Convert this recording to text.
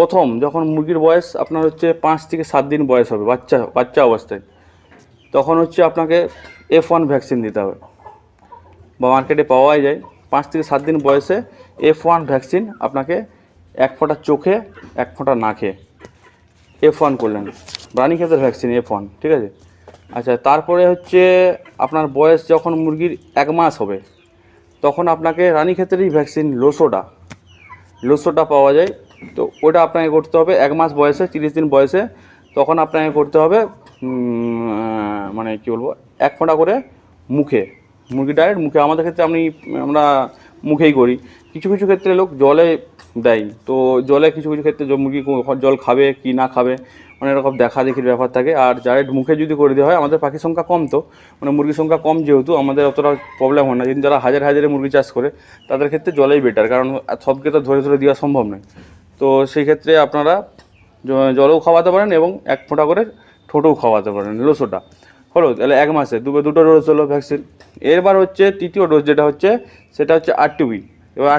প্রথম যখন মুরগির বয়স আপনার হচ্ছে পাঁচ থেকে সাত দিন বয়স হবে, বাচ্চা বাচ্চা অবস্থায়, তখন হচ্ছে আপনাকে এফ ওয়ান ভ্যাকসিন দিতে হবে। বা মার্কেটে পাওয়াই যায়, পাঁচ থেকে সাত দিন বয়সে এফ ওয়ান ভ্যাকসিন আপনাকে এক ফোঁটা চোখে, এক ফোঁটা নাকে এফ ওয়ান করলেন। রানীক্ষেতের ভ্যাকসিন এফ ওয়ান ঠিক আছে? আচ্ছা তারপরে হচ্ছে আপনার বয়স যখন মুরগির এক মাস হবে, তখন আপনাকে রানীক্ষেতেরই ভ্যাকসিন লোসোটা লোসোটা পাওয়া যায়। তো ওটা আপনাকে করতে হবে এক মাস বয়সে, তিরিশ দিন বয়সে, তখন আপনাকে করতে হবে মানে কী বলব, এক ফোঁটা করে মুখে মুরগি ডাইরেক্ট মুখে। আমাদের ক্ষেত্রে আমি, আমরা মুখেই করি। কিছু কিছু ক্ষেত্রে লোক জলে দেয়। তো জলে কিছু কিছু ক্ষেত্রে মুরগি জল খাবে কি না খাবে, অনেক রকম দেখা দেখির ব্যাপার থাকে। আর ডাইরেক্ট মুখে যদি করে দেওয়া হয়, আমাদের পাখির সংখ্যা কম তো। মানে মুরগির সংখ্যা কম যেহেতু, আমাদের অতটা প্রবলেম হয় না। কিন্তু যারা হাজার, হাজারে মুরগি চাষ করে, তাদের ক্ষেত্রে জলেই বেটার কারণ সবকে তো ধরে ধরে দেওয়া সম্ভব নয়। তো সেই ক্ষেত্রে আপনারা জলও খাওয়াতে পারেন এবং এক ফোঁটা করে ঠোঁটও খাওয়াতে পারেন লোসোটা হলো, তাহলে এক মাসে দুটো দুটো ডোজ হলো ভ্যাকসিন। এরবার হচ্ছে তৃতীয় ডোজ যেটা হচ্ছে, সেটা হচ্ছে আর টিবি এবার